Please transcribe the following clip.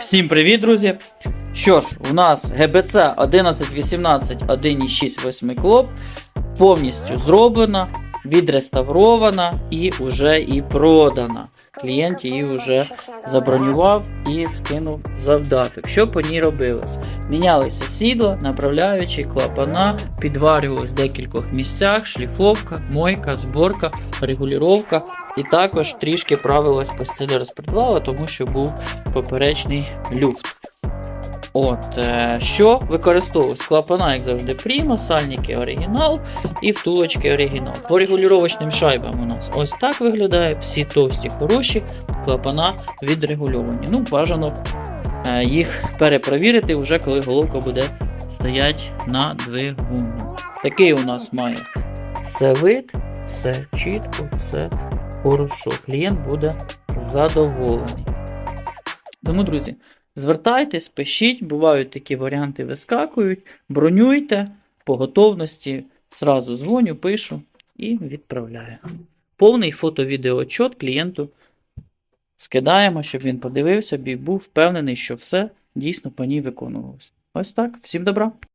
Всім привіт, друзі! Що ж, у нас ГБЦ 1118 1.6 8 клоп повністю зроблена, відреставрована і вже і продана. Клієнт її вже забронював і скинув завдаток. Що по ній робилось? Мінялися сідла, направляючі, клапана, підварювалось в декількох місцях, шліфовка, мойка, зборка, регулювання. І також трішки правилась постеля розпредвала, тому що був поперечний люфт. От, е, що використовувалось? Клапана, як завжди, Prima, сальники оригінал і втулочки оригінал. По регулювачним шайбам у нас ось так виглядає. Всі товсті, хороші, клапана відрегульовані. Ну, бажано е, їх перепровірити вже коли головка буде стоять на двигуну. Такий у нас має все вид, все чітко, все хорошо. Клієнт буде задоволений. Тому, друзі, звертайтесь, пишіть, бувають такі варіанти вискакують, бронюйте по готовності. Зразу дзвоню, пишу і відправляю. Повний фото-відеоотчот клієнту скидаємо, щоб він подивився і був впевнений, що все дійсно по ній виконувалось. Ось так. Всім добра!